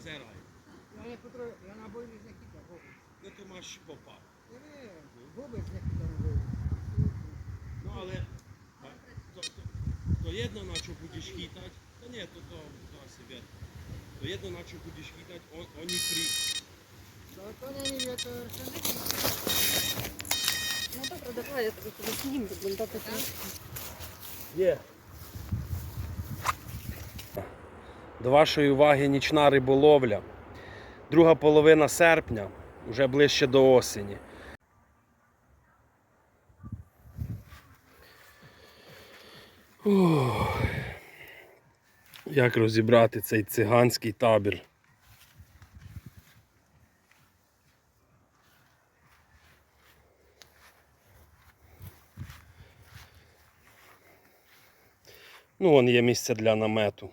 позирай. Ja nie potrafię, ja na bojny nie kitam, bo Ну ти маєш nie wiem, wobec nie kitam na bojny. Ну але то, то, то jedno na co będziesz hitać, to nie, to to, to sobie. To jedno na co będziesz hitać, on, oni pri... To, to nie wiem, to Ну добре, давай, я тобі пояснім, виглядати так. Є. До вашої уваги нічна риболовля. Друга половина серпня, вже ближче до осені. Ух. Як розібрати цей циганський табір? Ну, вон є місце для намету.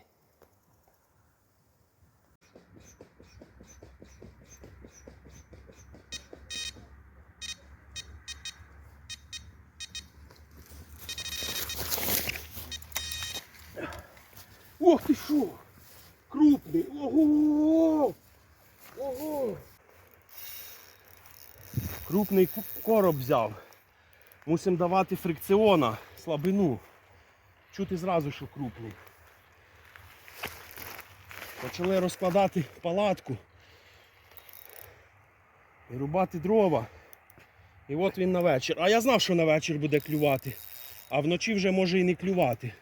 Ох ти що! Крупний! Ого! Ого! Крупний короб взяв. Мусимо давати фрикціона, слабину. Чути зразу, що крупний. Почали розкладати палатку і рубати дрова. І от він на вечір. А я знав, що на вечір буде клювати. А вночі вже може і не клювати.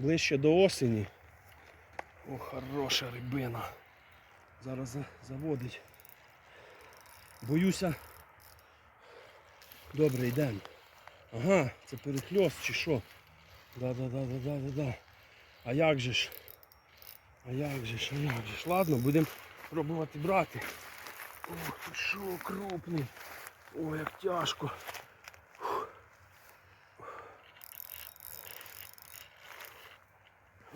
Ближче до осені. О, хороша рибина. Зараз заводить. Боюся. Добре, йдемо. Ага, це перехльост чи що? Да, да, да, да, да, да, да. А як же ж? А як же ж, а як же ж? Ладно, будемо пробувати брати. Ох що, крупний. Ой, як тяжко.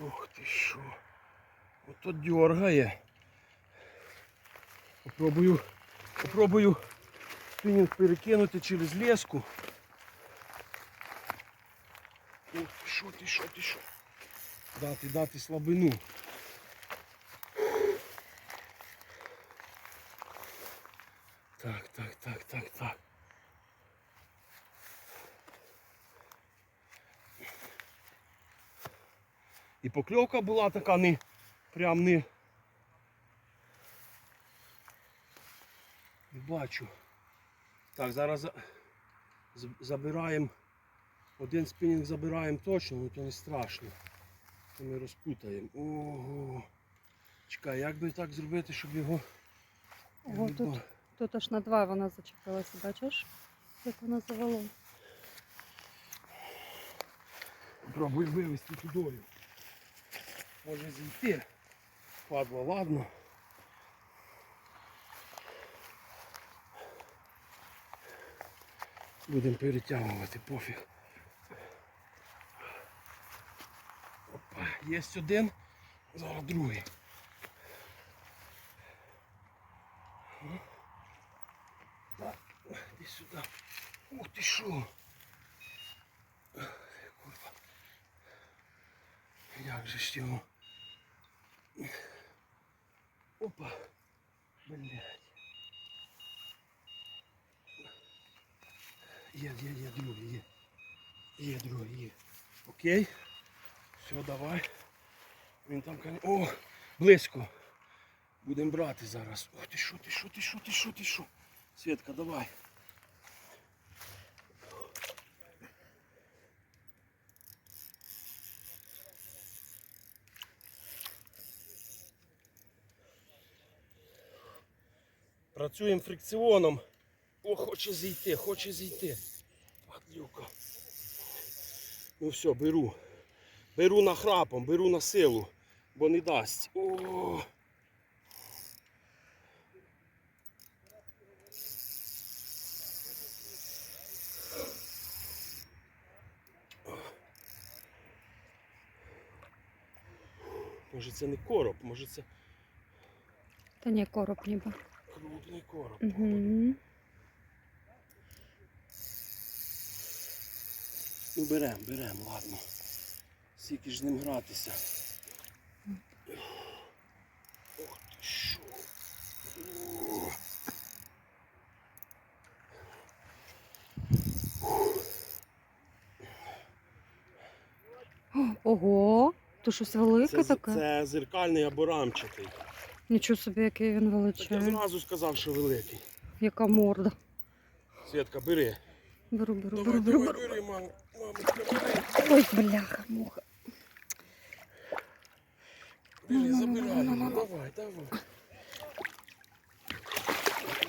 Ох ти що. Ото дергає. Попробую, попробую спінінг перекинути через леску. Ох ти що, ти що, ти що. Дати, дати слабину. Так, так, так, так, так. І покльовка була така не прям не. Не бачу. Так, зараз забираємо. Один спінінг забираємо точно, але то не страшно. То ми розпутаємо. Ого. Чекай, як би так зробити, щоб його. Ого, тут, тут аж на два вона зачепилася, бачиш? Як вона завело. Пробуй вивезти тудою. Може зійти. Падла, ладно. Будемо перетягувати, пофіг. Опа, є один, зараз другий. Так, іди сюди. Ух ти що. Як же ж його? Опа. Блять. Є, є, є, другий, є. Є другий, є. Окей. Все, давай. Він там кон- О, близько. Будемо брати зараз. Ох ти що, ти що, ти що, ти що, ти що. Світка, давай. Працюємо фрикціоном. О, хоче зійти, хоче зійти. Падлюка. Ну все, беру. Беру нахрапом, беру на силу, бо не дасть. О! Може це не короб, може це Та ні, короб ніби мутний короб. Угу. Ну беремо, беремо, ладно. Скільки ж ним гратися. Ох ти що. Ого, то щось велике це, таке. Це зеркальний або рамчатий. Нічого собі, який він Так я величезний. зразу сказав, що великий. Яка морда. Свідка, бери. Беру, беру, Давай, беру, беру, давай, беру. бери, мам. Мамочка, бери. Ой, бляха, муха. Бери, забирай. його. Давай, давай.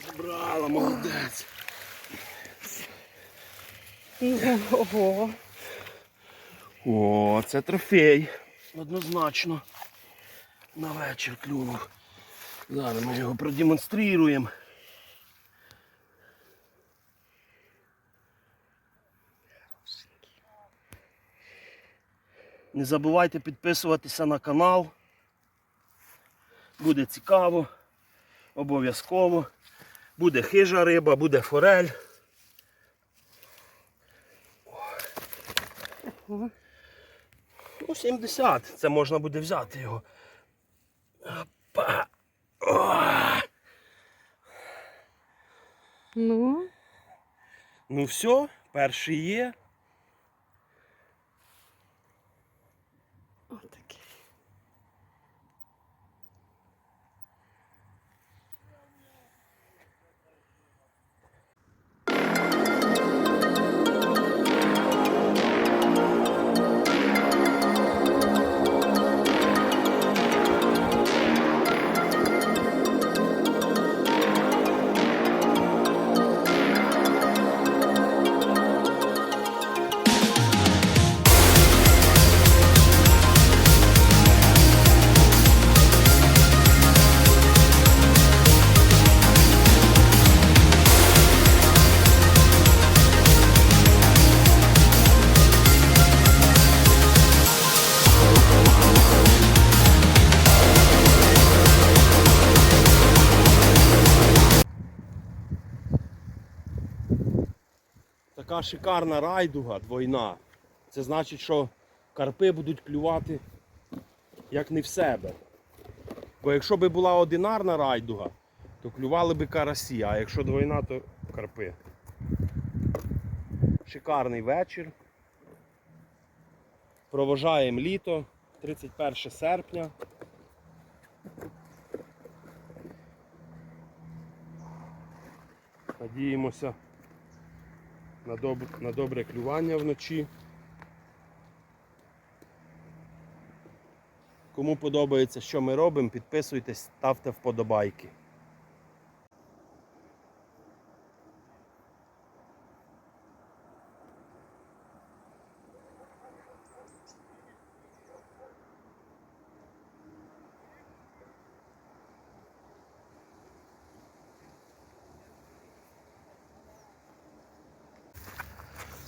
Забрала, молодець. Ого. О, це трофей. Однозначно. На вечір клюнув. Зараз ми його продемонструємо. Не забувайте підписуватися на канал. Буде цікаво. Обов'язково. Буде хижа риба, буде форель. Ну, 70. Це можна буде взяти його. Ну, Ну все, перший є. Така шикарна райдуга двойна. Це значить, що карпи будуть клювати як не в себе. Бо якщо б була одинарна райдуга, то клювали б карасі, а якщо двойна, то карпи. Шикарний вечір. Проважаємо літо, 31 серпня. Надіємося на, доб... на добре клювання вночі. Кому подобається, що ми робимо, підписуйтесь, ставте вподобайки.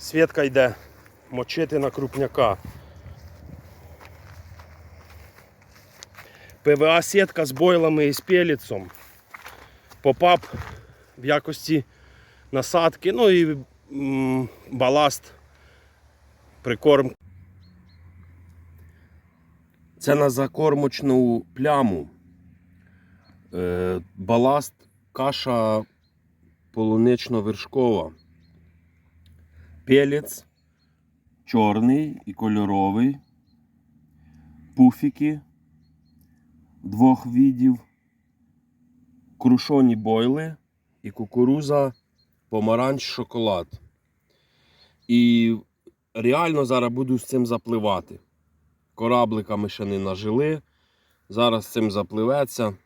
Свідка йде мочити на крупняка. ПВА сітка з бойлами і з пеліцом. Попап в якості насадки, ну і м, баласт, прикорм. Це на закормочну пляму. Е, баласт каша полунично-вершкова. Пелець чорний і кольоровий, пуфіки двох видів, крушоні бойли і кукуруза, помаранч, шоколад. І реально зараз буду з цим запливати. Корабликами ще не нажили. Зараз цим запливеться.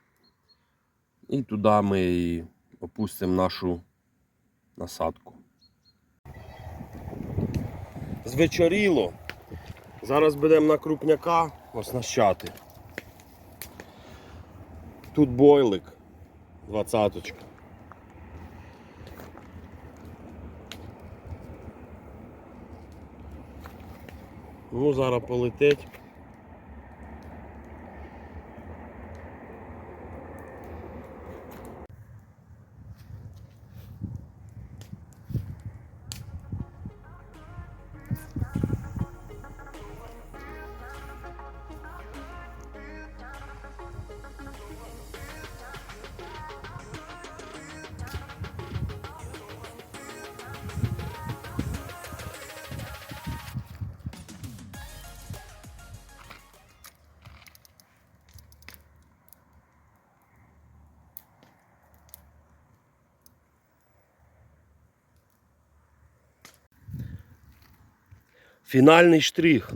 І туди ми і опустимо нашу насадку. Звечоріло. Зараз будемо на крупняка оснащати. Тут бойлик. Двадцяточка. Ну, зараз полетить. Фінальний штрих.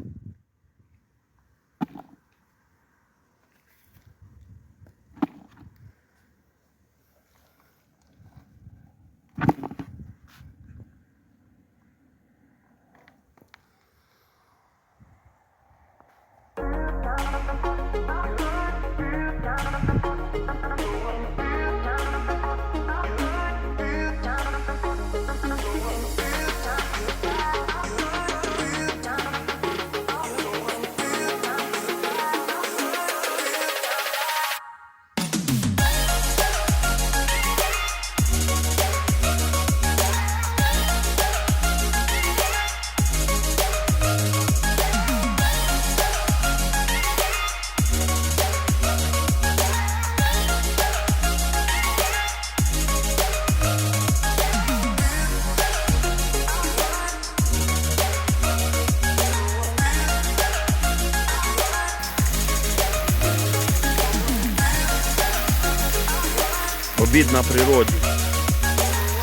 Обід на природі.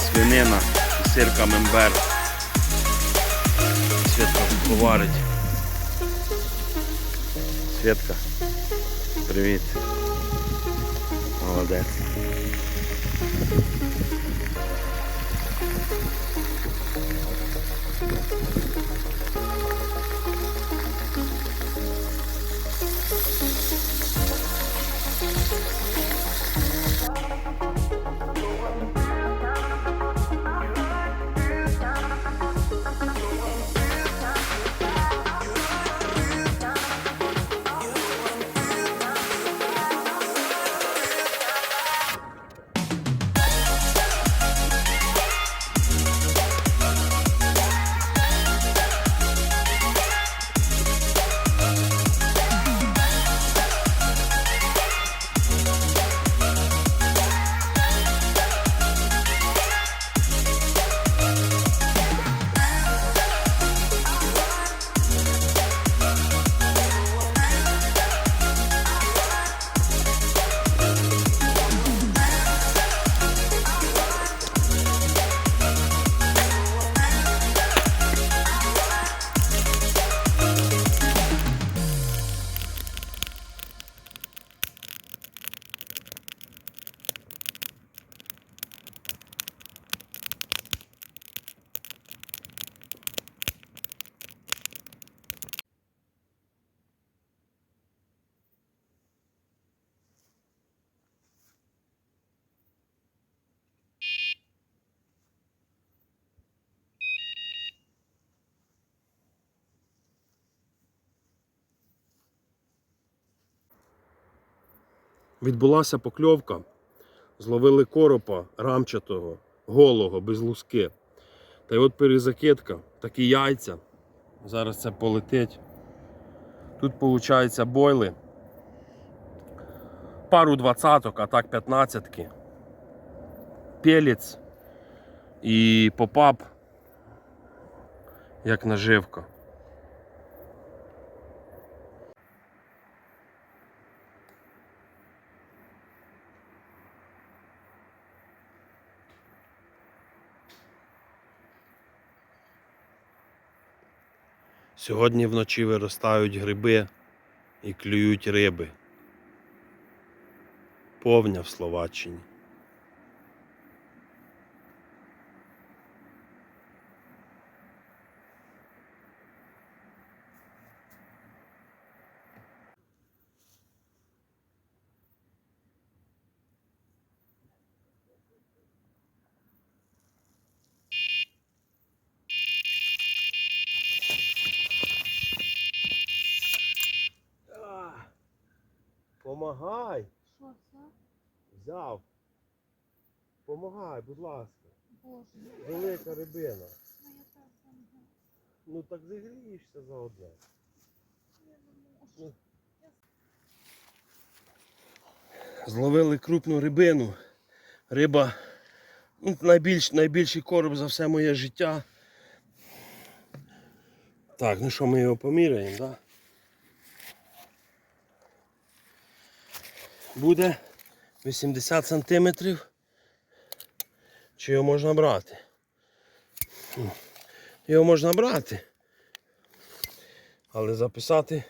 Свинина, сирка мембер. Світка поварить. Світка. Привіт. Молодець. Відбулася покльовка. Зловили коропа рамчатого, голого, без луски. Та й от перезакидка, такі яйця. Зараз це полетить. Тут виходить бойли. Пару двадцяток, а так п'ятнадцятки. Пелець і попап як наживка. Сьогодні вночі виростають гриби і клюють риби. Повня в Словаччині. Помагай! Що це? Взяв. Помагай, будь ласка. Боже, Велика рибина. ну я так знаю. Ну так загрієшся заодно. Зловили крупну рибину. Риба ну, найбільш, найбільший короб за все моє життя. Так, ну що, ми його поміряємо, так? Да? Буде 80 сантиметрів. Чи його можна брати? Його можна брати. Але записати.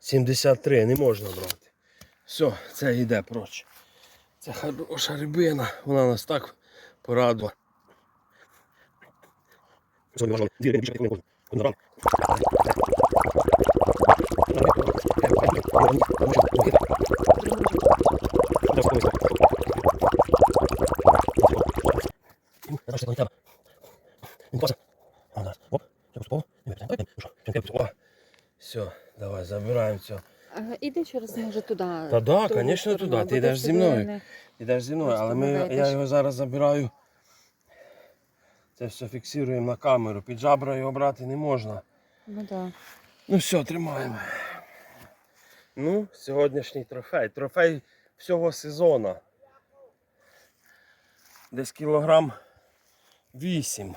Сімдесят три не можна брати. Все, це йде проч. Це хороша рибина, вона нас так порадувала. Все, давай, забираємо все. Іди через може туди. Та да, сторону, туди. Ти йдеш зі мною. Ідеш зі мною, але ми, я його зараз забираю. Це все фіксуємо на камеру. Під жабра його брати не можна. Ну да. Ну все, тримаємо. Ну, сьогоднішній трофей. Трофей всього сезону. Десь кілограм 8,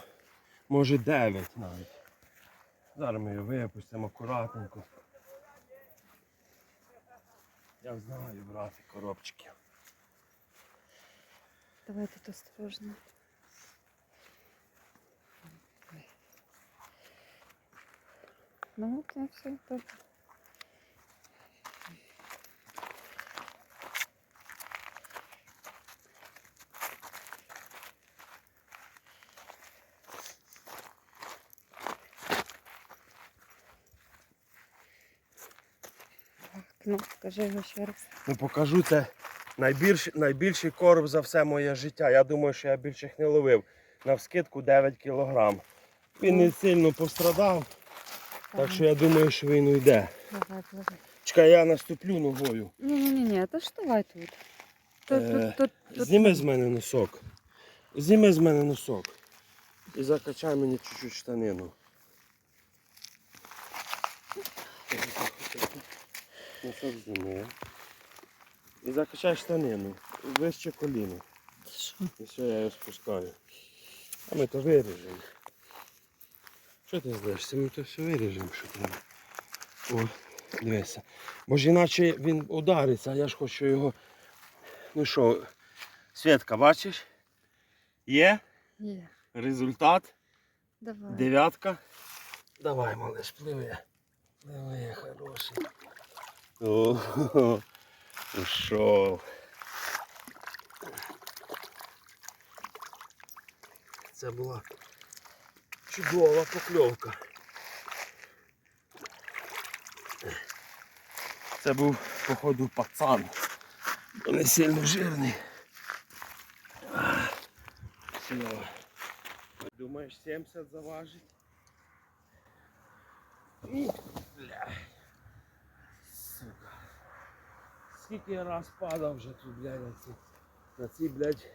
може 9 навіть. Зараз ми його випустимо акуратненько. Я знаю брати коробчики. Давай тут осторожно. Ну, це все добре. Ну, покажи його ще раз. Ну покажу це найбільший, найбільший короб за все моє життя. Я думаю, що я більше їх не ловив. Навскидку 9 кілограм. Він не сильно пострадав, так що я думаю, що він уйде. Давай, пливи. Чекай, я наступлю ногою. Ні-ні-ні, то ж давай тут. Тут, Е, тут, тут, тут. Зніми з мене носок. Зніми з мене носок. І закачай мені чуть-чуть штанину. Носок зніми. І закачай штанину. Вище коліно. Що? І все, я його спускаю. А ми то виріжемо. Що ти здаєшся? Ми то все виріжемо, що треба. О, дивися. Бо ж іначе він удариться, а я ж хочу його. Ну що, Світка, бачиш? Є Є. результат. Давай. Дев'ятка. Давай, малиш, пливи. Пливи, хороший. О, ушов. Це була чудова покльовка. Це був, походу, пацан. бо Не сильно жирний. Все. Думаєш, 70 заважить? Скільки я раз падав вже тут, блядь, на цій, на цій, блядь,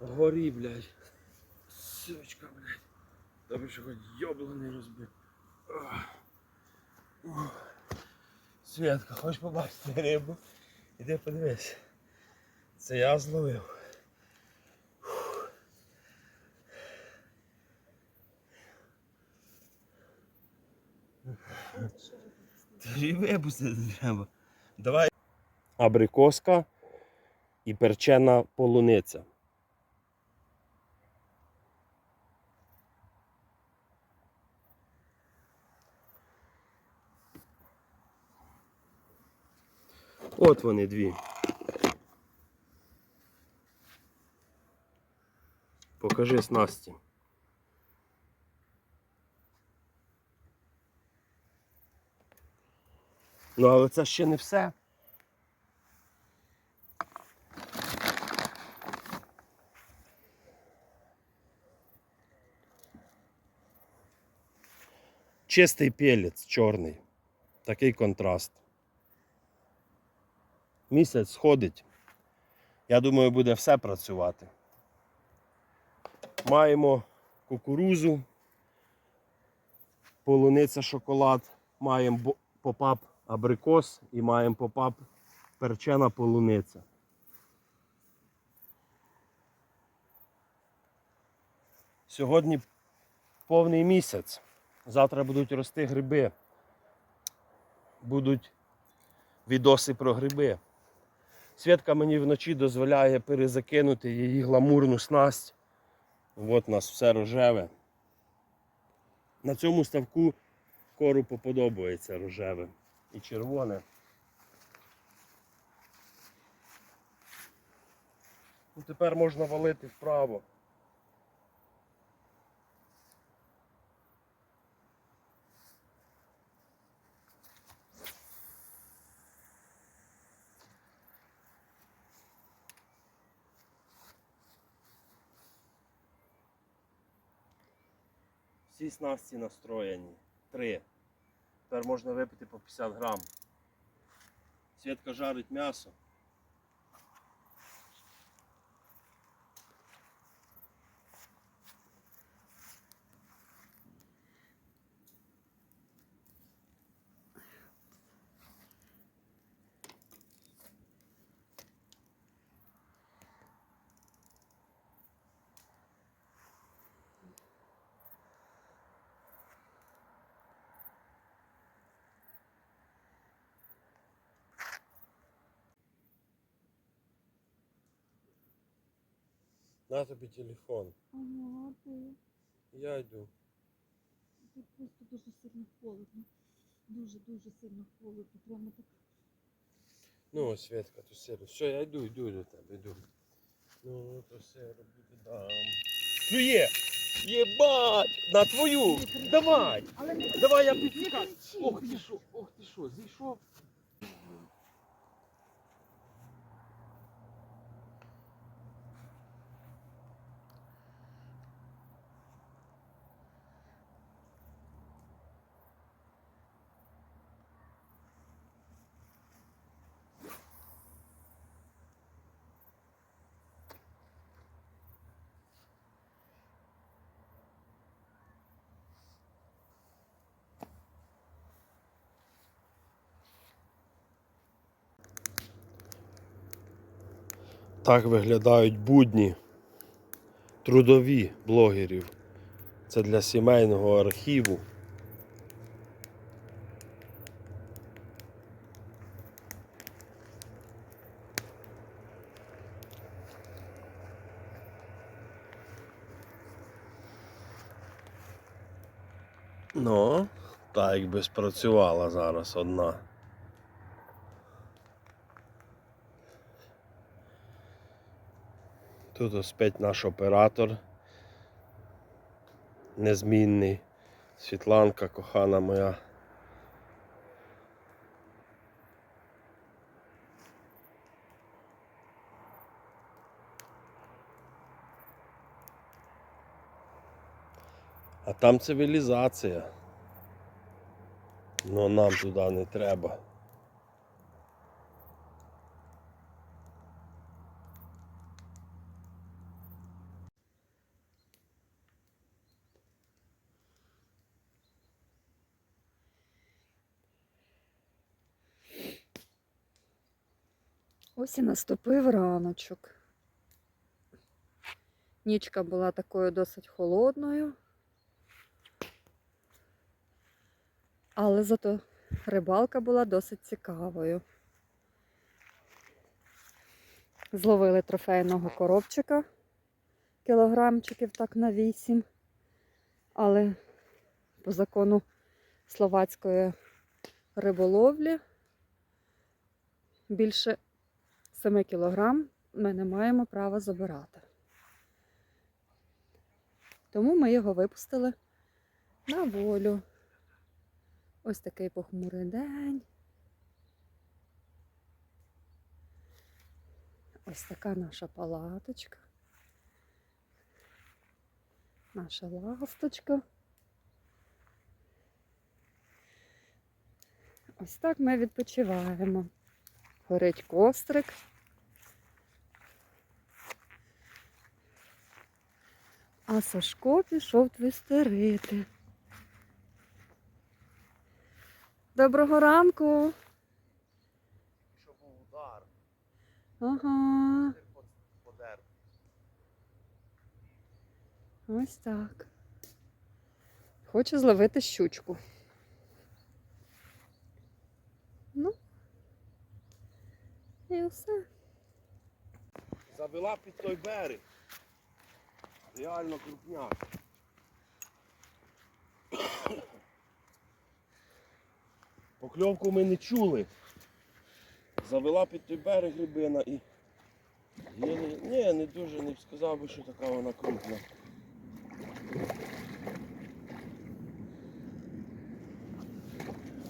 горі, блядь. Сучка, блядь. Тобі що хоч йобло не розбив. Святка, хочеш побачити рибу? Іди подивись. Це я зловив. Тобі випустити треба. Давай. Абрикоска і перчена полуниця. От вони дві. Покажи снасті. Ну, але це ще не все. Чистий пелець чорний. Такий контраст. Місяць сходить. Я думаю, буде все працювати. Маємо кукурузу, полуниця шоколад, маємо попап абрикос і маємо попап перчена полуниця. Сьогодні повний місяць. Завтра будуть рости гриби. Будуть відоси про гриби. Свідка мені вночі дозволяє перезакинути її гламурну снасть От у нас все рожеве. На цьому ставку кору подобається рожеве і червоне. Ну, тепер можна валити вправо. Всі снасті настроєні. Три. Тепер можна випити по 50 грам. Свідка жарить м'ясо. На тобі телефон. Ага, ти, Я йду. тут просто дуже сильно холодно. Дуже-дуже сильно холодно. Прямо так. Ну, Свідка, то сиро. Все, я йду, йду до тебе, йду. Ну, то сиро буде дам. Ну є! Єбать! На твою! Давай! Але не Давай я підтікаю. Ох ти що, ох ти що, зійшов. Так виглядають будні трудові блогерів. Це для сімейного архіву. Ну, так якби спрацювала зараз одна. Тут спить наш оператор. Незмінний. Світланка, кохана моя. А там цивілізація. Ну нам туди не треба. Ось і наступив раночок. Нічка була такою досить холодною. Але зато рибалка була досить цікавою. Зловили трофейного коробчика кілограмчиків так на 8. Але по закону словацької риболовлі більше 7 кілограм ми не маємо права забирати. Тому ми його випустили на волю. Ось такий похмурий день. Ось така наша палаточка. Наша ласточка. Ось так ми відпочиваємо. Горить кострик. А Сашко пішов твістерити. Доброго ранку. Що був удар, Ага, подер. ось так. Хочу зловити щучку. Ну. І все. Завела під той берег. Реально крупняк. Покльовку ми не чули. Завела під той берег рибина і. Ні, не дуже, не сказав би, що така вона крупна.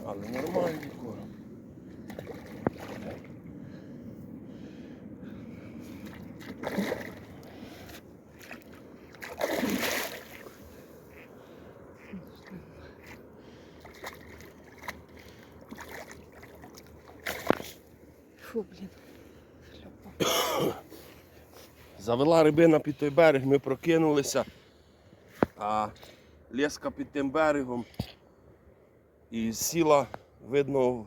Але нормальний Завела рибина під той берег, ми прокинулися, а леска під тим берегом і сіла, видно,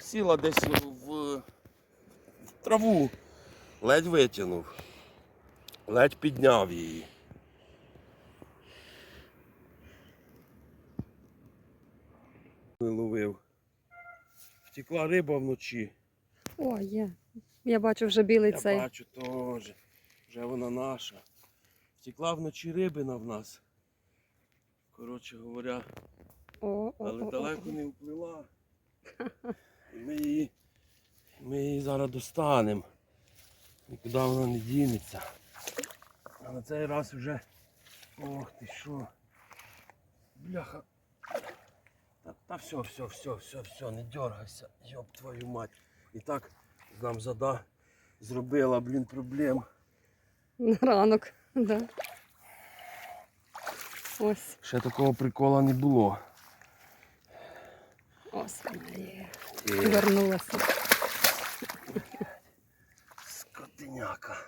сіла десь в, в траву, ледь витягнув, ледь підняв її. Ловив. Втекла риба вночі. О, є. Я бачу вже білий Я цей. бачу теж. Вже вона наша. Втекла вночі рибина в нас. Коротше говоря, О, о, але о, далеко о. не вплила. І ми її, ми її зараз достанемо. Нікуди вона не дінеться. А на цей раз вже. Ох ти що. Бляха. Та, та все, все, все, все, все, не дергайся. Йоп твою мать. І так нам зада зробила, блін, проблем. На ранок, да. Ось, Ще такого прикола не було. ось вона є. І... Вернулася. Скотиняка.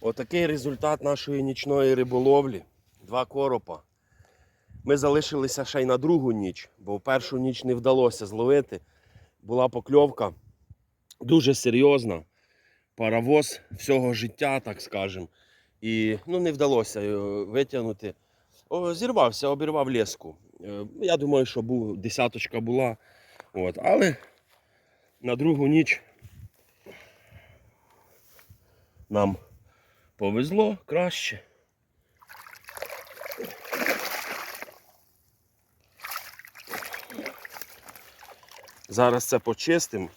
Отакий результат нашої нічної риболовлі. Два коропа. Ми залишилися ще й на другу ніч, бо в першу ніч не вдалося зловити. Була покльовка дуже серйозна. Паровоз всього життя, так скажемо. І ну, не вдалося його витягнути. О, зірвався, обірвав леску. Е, Я думаю, що був, десяточка була. От. Але на другу ніч нам повезло краще. Зараз це почистимо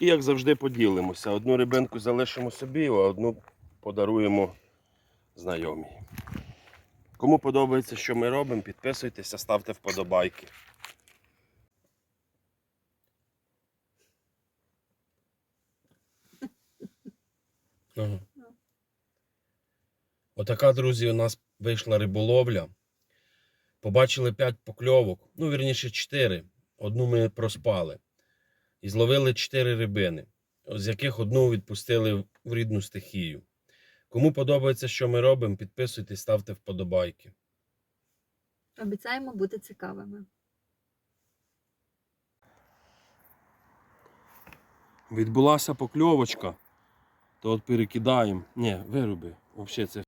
і, як завжди, поділимося. Одну рибинку залишимо собі, а одну подаруємо знайомій. Кому подобається, що ми робимо, підписуйтеся, ставте вподобайки. Отака, друзі, у нас вийшла риболовля. Побачили 5 покльовок, ну, вірніше 4. Одну ми проспали. І зловили 4 рибини, з яких одну відпустили в рідну стихію. Кому подобається, що ми робимо, підписуйтесь, ставте вподобайки. Обіцяємо бути цікавими. Відбулася покльовочка, то от перекидаємо. Ні, вироби. Взагалі це